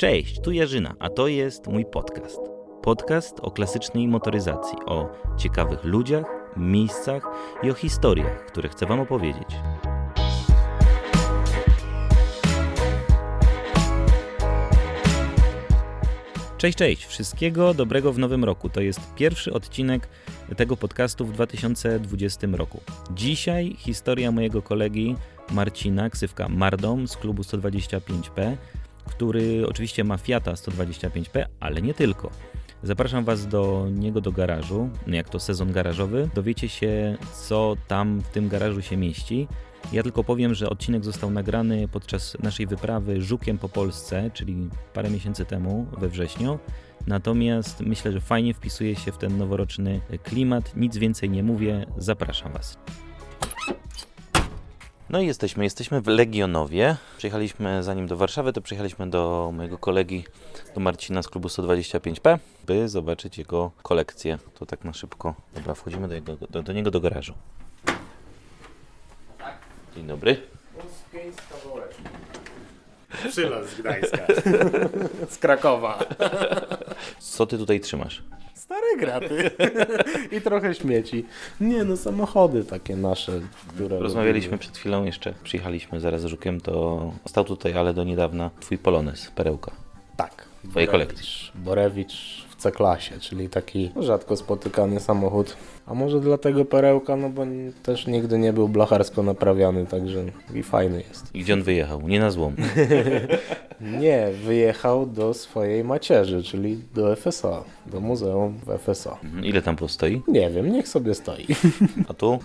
Cześć, tu Jarzyna, a to jest mój podcast. Podcast o klasycznej motoryzacji, o ciekawych ludziach, miejscach i o historiach, które chcę Wam opowiedzieć. Cześć, cześć, wszystkiego dobrego w nowym roku. To jest pierwszy odcinek tego podcastu w 2020 roku. Dzisiaj historia mojego kolegi Marcina, ksywka Mardom z klubu 125P, który oczywiście ma Fiata 125P, ale nie tylko. Zapraszam Was do niego do garażu, jak to sezon garażowy. Dowiecie się, co tam w tym garażu się mieści. Ja tylko powiem, że odcinek został nagrany podczas naszej wyprawy Żukiem po Polsce, czyli parę miesięcy temu, we wrześniu. Natomiast myślę, że fajnie wpisuje się w ten noworoczny klimat. Nic więcej nie mówię, zapraszam Was. No i jesteśmy, jesteśmy w Legionowie. Przyjechaliśmy zanim do Warszawy, to przyjechaliśmy do mojego kolegi, do Marcina z klubu 125P, by zobaczyć jego kolekcję. To tak na szybko. Dobra, wchodzimy do, jego, do, do niego do garażu. Dzień dobry. Przylas z Gdańska. z Krakowa. Co ty tutaj trzymasz? Stare graty. I trochę śmieci. Nie no, samochody takie nasze, które... Rozmawialiśmy przed chwilą jeszcze, przyjechaliśmy zaraz z Żukiem, to stał tutaj, ale do niedawna, twój Polones, perełka. Tak. Twojej Borewicz. Borewicz C-klasie, czyli taki rzadko spotykany samochód. A może dlatego perełka, no bo też nigdy nie był blacharsko naprawiany, także i fajny jest. I gdzie on wyjechał? Nie na złom. Nie, wyjechał do swojej macierzy, czyli do FSA, do muzeum w FSA. Mhm, Ile tam postoi? Nie wiem, niech sobie stoi. A tu?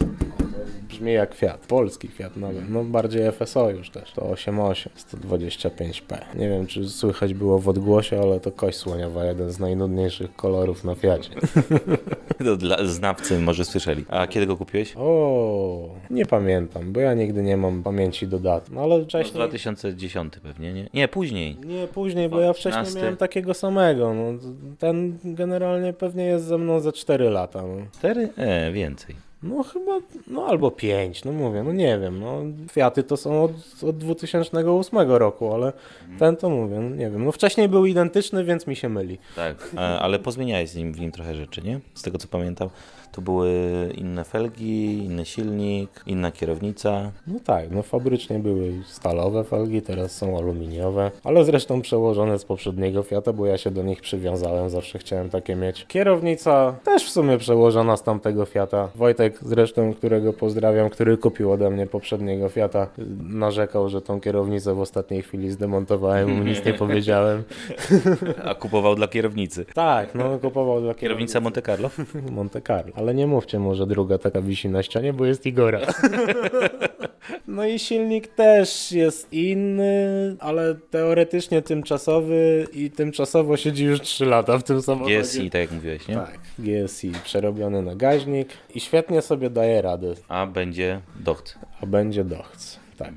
Brzmi jak Fiat, polski Fiat nawet, no bardziej FSO już też, to 8.8, 125p. Nie wiem, czy słychać było w odgłosie, ale to kość słoniowa, jeden z najnudniejszych kolorów na Fiacie. To dla znawcy może słyszeli. A kiedy go kupiłeś? O, nie pamiętam, bo ja nigdy nie mam pamięci do dat, no ale No, wcześniej... 2010 pewnie, nie? Nie, później. Nie, później, bo ja wcześniej 15. miałem takiego samego, no, ten generalnie pewnie jest ze mną za 4 lata, no. Cztery? E, więcej. No chyba, no albo 5, no mówię, no nie wiem, no Fiaty to są od, od 2008 roku, ale ten to mówię, no nie wiem, no wcześniej był identyczny, więc mi się myli. Tak, ale pozmieniałeś z nim, w nim trochę rzeczy, nie? Z tego co pamiętam, to były inne felgi, inny silnik, inna kierownica. No tak, no fabrycznie były stalowe felgi, teraz są aluminiowe, ale zresztą przełożone z poprzedniego Fiata, bo ja się do nich przywiązałem, zawsze chciałem takie mieć. Kierownica też w sumie przełożona z tamtego Fiata. Wojtek zresztą, którego pozdrawiam, który kupił ode mnie poprzedniego Fiata, narzekał, że tą kierownicę w ostatniej chwili zdemontowałem, mu nic nie powiedziałem. A kupował dla kierownicy. Tak, no kupował dla Kierownica Monte Carlo? Monte Carlo. Ale nie mówcie mu, że druga taka wisi na ścianie, bo jest Igora. No i silnik też jest inny, ale teoretycznie tymczasowy i tymczasowo siedzi już 3 lata w tym samochodzie. GSI, tak jak mówiłeś, nie? Tak, GSI przerobiony na gaźnik i świetnie sobie daje radę, A będzie docht. a będzie dochc. Tak,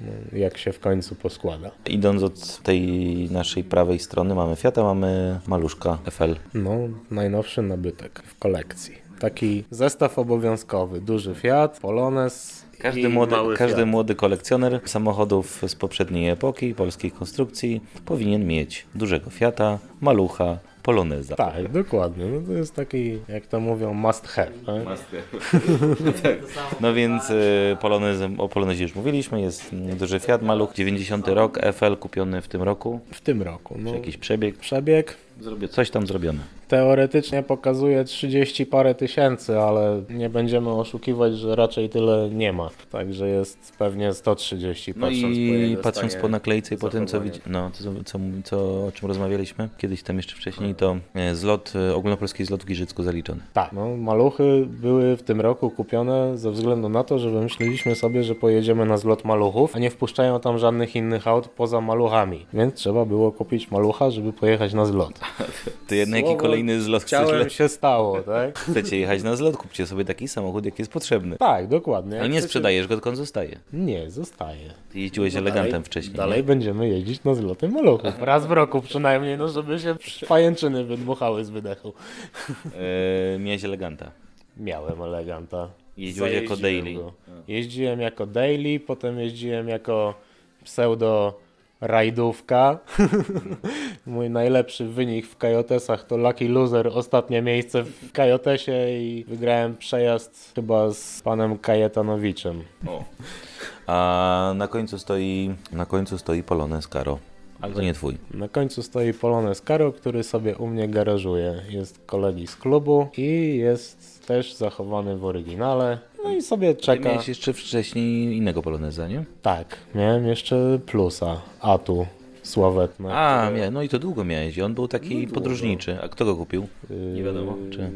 no, jak się w końcu poskłada. Idąc od tej naszej prawej strony mamy Fiata, mamy maluszka FL. No, najnowszy nabytek w kolekcji. Taki zestaw obowiązkowy, duży Fiat, Polones Każdy, młody, każdy Fiat. młody kolekcjoner samochodów z poprzedniej epoki, polskiej konstrukcji, powinien mieć dużego Fiata, malucha, poloneza. Tak, dokładnie. No to jest taki, jak to mówią, must have. Tak? No więc y, o Polonezie już mówiliśmy, jest duży Fiat, maluch, 90 rok, FL kupiony w tym roku, W tym roku. No, jakiś przebieg, przebieg Zrobię coś tam zrobione. Teoretycznie pokazuje 30 parę tysięcy, ale nie będziemy oszukiwać, że raczej tyle nie ma. Także jest pewnie 130 No patrząc po i jego patrząc stanie po naklejce i po tym, co, zachowania. widzi, no, co, co, co, o czym rozmawialiśmy kiedyś tam jeszcze wcześniej, to e, zlot, e, ogólnopolski zlot w Giżycku zaliczony. Tak, no maluchy były w tym roku kupione ze względu na to, że wymyśliliśmy sobie, że pojedziemy na zlot maluchów, a nie wpuszczają tam żadnych innych aut poza maluchami. Więc trzeba było kupić malucha, żeby pojechać na zlot. To jednak jaki Słowo kolejny zlot chcesz? Chciałem się stało, tak? Chcecie jechać na zlot, kupcie sobie taki samochód, jaki jest potrzebny. Tak, dokładnie. Ale Jak nie chcecie- sprzedajesz go, tylko on zostaje. Nie, zostaje. Jeździłeś elegantem wcześniej. Dalej nie? będziemy jeździć na zloty maluchów. Raz w roku przynajmniej, no żeby się pajęczyny wydmuchały z wydechu. E, miałeś eleganta. Miałem eleganta. Jeździłeś jako Zajeździłem daily. go. Jeździłem jako daily, potem jeździłem jako pseudo rajdówka. Mój najlepszy wynik w Kajotesach to Lucky Loser, ostatnie miejsce w Kajotesie i wygrałem przejazd chyba z panem Kajetanowiczem. O. A na końcu stoi, na końcu stoi Polonez Karo. Ale to nie twój. Na końcu stoi Polonez Karo, który sobie u mnie garażuje. Jest kolegi z klubu i jest też zachowany w oryginale. No i sobie Ty czeka. miałeś jeszcze wcześniej innego Poloneza, nie? Tak, miałem jeszcze plusa, Atu, sławetne. A, mia, no i to długo miałeś. I on był taki podróżniczy. A kto go kupił? Nie wiadomo. Czy...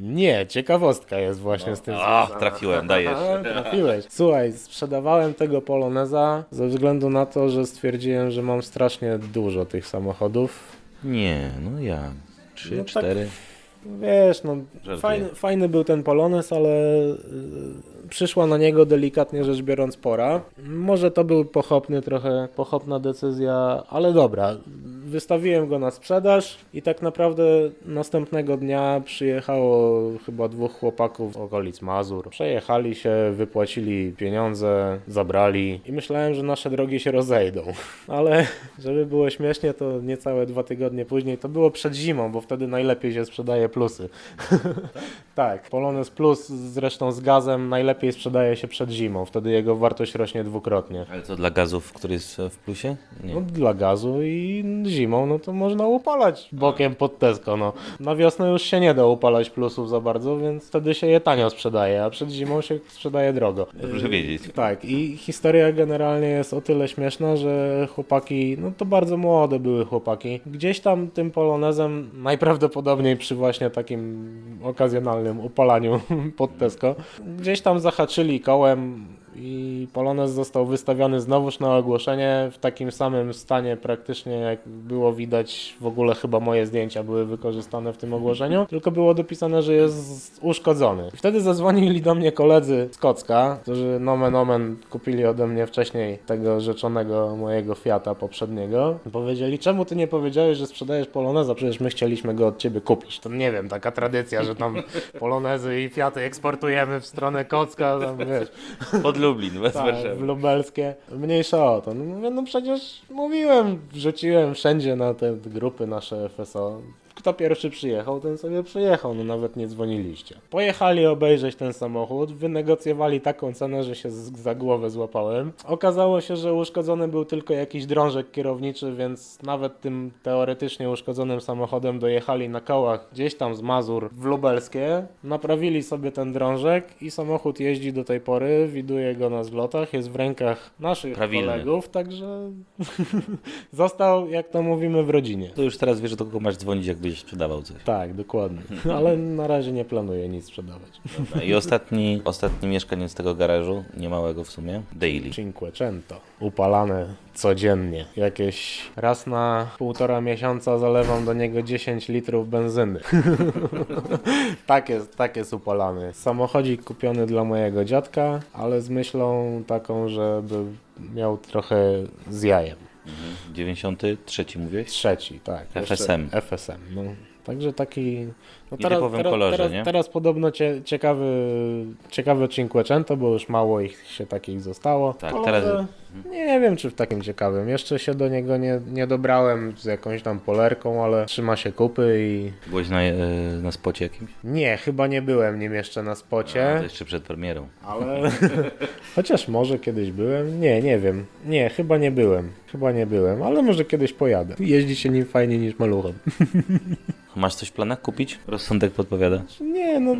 Nie, ciekawostka jest właśnie z tym A, trafiłem, dajesz. Trafiłeś. Słuchaj, sprzedawałem tego Poloneza ze względu na to, że stwierdziłem, że mam strasznie dużo tych samochodów. Nie, no ja. Trzy, No tak. cztery. Wiesz, no Żartuję. fajny, fajny był ten Polonez, ale y, przyszła na niego delikatnie rzecz biorąc pora. Może to był pochopny, trochę pochopna decyzja, ale dobra. Wystawiłem go na sprzedaż i tak naprawdę następnego dnia przyjechało chyba dwóch chłopaków z okolic Mazur. Przejechali się, wypłacili pieniądze, zabrali i myślałem, że nasze drogi się rozejdą. Ale żeby było śmiesznie, to niecałe dwa tygodnie później, to było przed zimą, bo wtedy najlepiej się sprzedaje plusy. tak, Polonez Plus zresztą z gazem najlepiej sprzedaje się przed zimą, wtedy jego wartość rośnie dwukrotnie. Ale co dla gazów, który jest w plusie? Nie. No, dla gazu i zimą, no to można upalać bokiem pod Tesco, no. Na wiosnę już się nie da upalać plusów za bardzo, więc wtedy się je tanio sprzedaje, a przed zimą się sprzedaje drogo. Dobrze wiedzieć. Tak, i historia generalnie jest o tyle śmieszna, że chłopaki, no to bardzo młode były chłopaki, gdzieś tam tym polonezem, najprawdopodobniej przy właśnie takim okazjonalnym upalaniu pod Tesco, gdzieś tam zahaczyli kołem i polonez został wystawiony znowuż na ogłoszenie w takim samym stanie praktycznie jak było widać, w ogóle chyba moje zdjęcia były wykorzystane w tym ogłoszeniu, tylko było dopisane, że jest uszkodzony. I wtedy zadzwonili do mnie koledzy z Kocka, którzy nomen omen kupili ode mnie wcześniej tego rzeczonego mojego Fiata poprzedniego. Powiedzieli, czemu ty nie powiedziałeś, że sprzedajesz Poloneza, przecież my chcieliśmy go od ciebie kupić. To nie wiem, taka tradycja, że tam Polonezy i Fiaty eksportujemy w stronę Kocka, tam wiesz. Pod Lublin, bez Tak, Warszawy. w lubelskie. Mniejsza o to. No, mówię, no przecież mówiłem, wrzuciłem wszędzie na te grupy nasze FSO. Kto pierwszy przyjechał, ten sobie przyjechał, no nawet nie dzwoniliście. Pojechali obejrzeć ten samochód, wynegocjowali taką cenę, że się za głowę złapałem. Okazało się, że uszkodzony był tylko jakiś drążek kierowniczy, więc nawet tym teoretycznie uszkodzonym samochodem dojechali na kołach gdzieś tam z Mazur w Lubelskie, naprawili sobie ten drążek i samochód jeździ do tej pory, widuje go na zlotach, jest w rękach naszych Prawilny. kolegów, także został, jak to mówimy, w rodzinie. To już teraz wiesz, do kogo masz dzwonić, jakbyś sprzedawał coś. Tak, dokładnie. Ale na razie nie planuję nic sprzedawać. I ostatni, ostatni mieszkaniec tego garażu, niemałego w sumie, Daily. Cinquecento. Upalane codziennie. Jakieś raz na półtora miesiąca zalewam do niego 10 litrów benzyny. tak jest, tak jest upalany. Samochodzik kupiony dla mojego dziadka, ale z myślą taką, żeby miał trochę z jajem. 93 mówiłeś? Trzeci, tak. jeszcze FSM. FSM, no. Także taki... No Nietypowym kolorze, teraz, nie? teraz podobno cie, ciekawy, ciekawe Cinquecento, bo już mało ich się takich zostało. Tak, teraz- Nie wiem, czy w takim ciekawym. Jeszcze się do niego nie, nie dobrałem z jakąś tam polerką, ale trzyma się kupy i... Byłeś na, e, na spocie jakimś? Nie, chyba nie byłem nim jeszcze na A, to spocie, jeszcze przed premierą. ale... Chociaż może kiedyś byłem. Nie, nie wiem. Nie, chyba nie byłem. Chyba nie byłem, ale może kiedyś pojadę. Jeździ się nim fajniej niż maluchem. Masz coś w planach kupić? Rozsądek podpowiada. Nie, no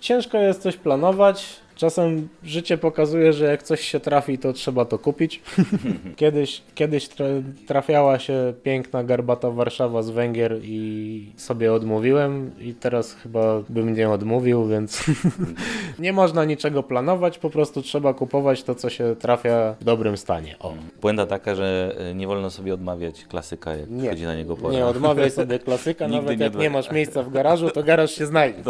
ciężko jest coś planować. Czasem życie pokazuje, że jak coś się trafi, to trzeba to kupić. kiedyś kiedyś tra- trafiała się piękna, garbata Warszawa z Węgier i sobie odmówiłem i teraz chyba bym nie odmówił, więc nie można niczego planować, po prostu trzeba kupować to, co się trafia w dobrym stanie. O. Błęda taka, że e, nie wolno sobie odmawiać klasyka, jak Nie. chodzi na niego pora. Nie odmawiaj sobie klasyka, nawet nie jak nie masz miejsca w garażu, to garaż się znajdzie.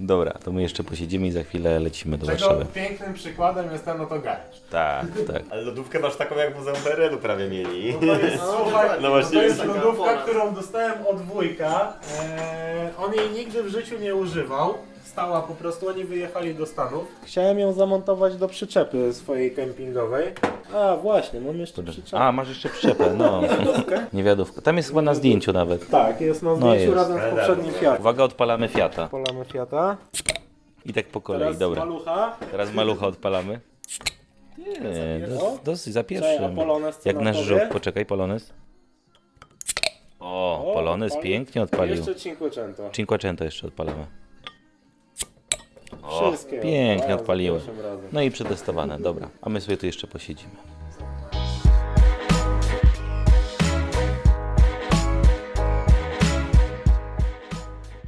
Dobra, to my jeszcze posiedzimy i za chwilę lecimy do Czego Warszawy. pięknym przykładem jest ten oto garaż. Tak, tak. Ale lodówkę masz taką jak w Muzeum PRL-u prawie mieli. Słuchaj, No właśnie, to jest jest taka lodówka, którą dostałem od wujka. Eee, on jej nigdy w życiu nie używał. Stała po prostu, oni wyjechali do Stanów. Chciałem ją zamontować do przyczepy swojej kempingowej. A właśnie, mam jeszcze przyczepę. A, masz jeszcze przyczepę, no. Niewiadówka. Tam jest chyba na zdjęciu nawet. Tak, jest na zdjęciu jest. razem z poprzednim Fiatem. Uwaga, odpalamy Fiata. Polamy Fiata. I tak po kolei, Teraz dobra. malucha. Teraz malucha odpalamy. Nie, dos, dosyć za Czekaj, pierwszym. a Polonez co Jak na nasz żółk, poczekaj, Polonez. O, O, Polonez odpalił. pięknie odpalił. Jeszcze Cinquecento. Cinquecento jeszcze odpalamy. O, Wszystkie pięknie razem. No i przetestowane, dobra. A my sobie tu jeszcze posiedzimy.